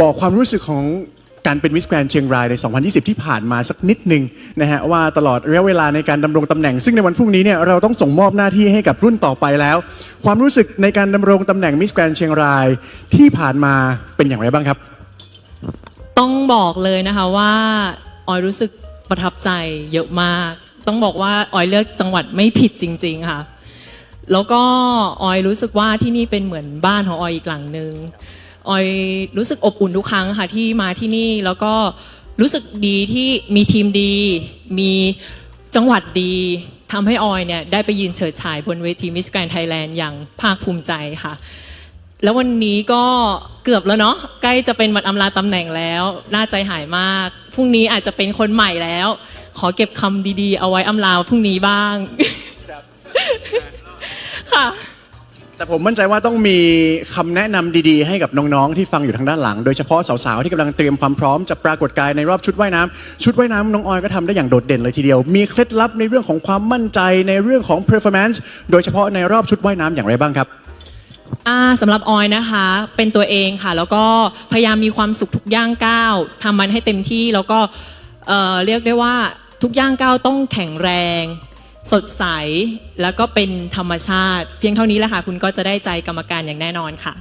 บอกความรู้สึกของการเป็นมิสแกรนเชียงรายใน 2020 ที่ผ่านมาสักนิดหนึ่งนะฮะว่าตลอดระยะเวลาในการดำรงตำแหน่ง ซึ่งในวันพรุ่งนี้เนี่ยเราต้องส่งมอบหน้าที่ให้กับรุ่นต่อไปแล้ว ความรู้สึกในการดำรงตำแหน่งมิสแกรนเชียงรายที่ผ่านมาเป็นอย่างไรบ้างครับ ต้องบอกเลยนะคะว่าออยรู้สึกประทับใจเยอะมาก ต้องบอกว่าออยเลือกจังหวัดไม่ผิดจริง ๆ ค่ะ แล้วก็ออยรู้สึกว่าที่นี่เป็นเหมือนบ้านของออยอีกหลังหนึ่ง ออยรู้สึกอบอุ่นทุกครั้งค่ะที่มาที่นี่แล้วก็รู้สึกดีที่มีทีมดี มีจังหวัดดีทำให้ออยเนี่ยได้ไปยืนเฉิดฉายบนเวทีมิสแกรนไทยแลนด์อย่างภาคภูมิใจค่ะ แล้ววันนี้ก็เกือบแล้วเนาะใกล้จะเป็นวันอำลาตำแหน่งแล้ว น่าใจหายมาก พรุ่งนี้อาจจะเป็นคนใหม่แล้ว ขอเก็บคำดีๆ เอาไว้อำลาพรุ่งนี้บ้างค่ะ แต่ผมมั่นใจว่าต้องมีคำแนะนำดีๆ ให้กับน้องๆที่ฟังอยู่ทางด้านหลัง โดยเฉพาะสาวๆที่กำลังเตรียมความพร้อมจะปรากฏกายในรอบชุดว่ายน้ำชุดว่ายน้ำน้องออยก็ทำได้อย่างโดดเด่นเลยทีเดียว มีเคล็ดลับในเรื่องของความมั่นใจในเรื่องของ performance โดยเฉพาะในรอบชุดว่ายน้ำอย่างไรบ้างครับ อ่าสำหรับออยนะคะ เป็นตัวเองค่ะ แล้วก็พยายามมีความสุขทุกย่างก้าวทำมันให้เต็มที่แล้วก็เอ่อเรียกได้ว่าทุกย่างก้าวต้องแข็งแรง สดใส แล้วก็เป็นธรรมชาติ เพียงเท่านี้แหละค่ะ คุณก็จะได้ใจกรรมการอย่างแน่นอนค่ะ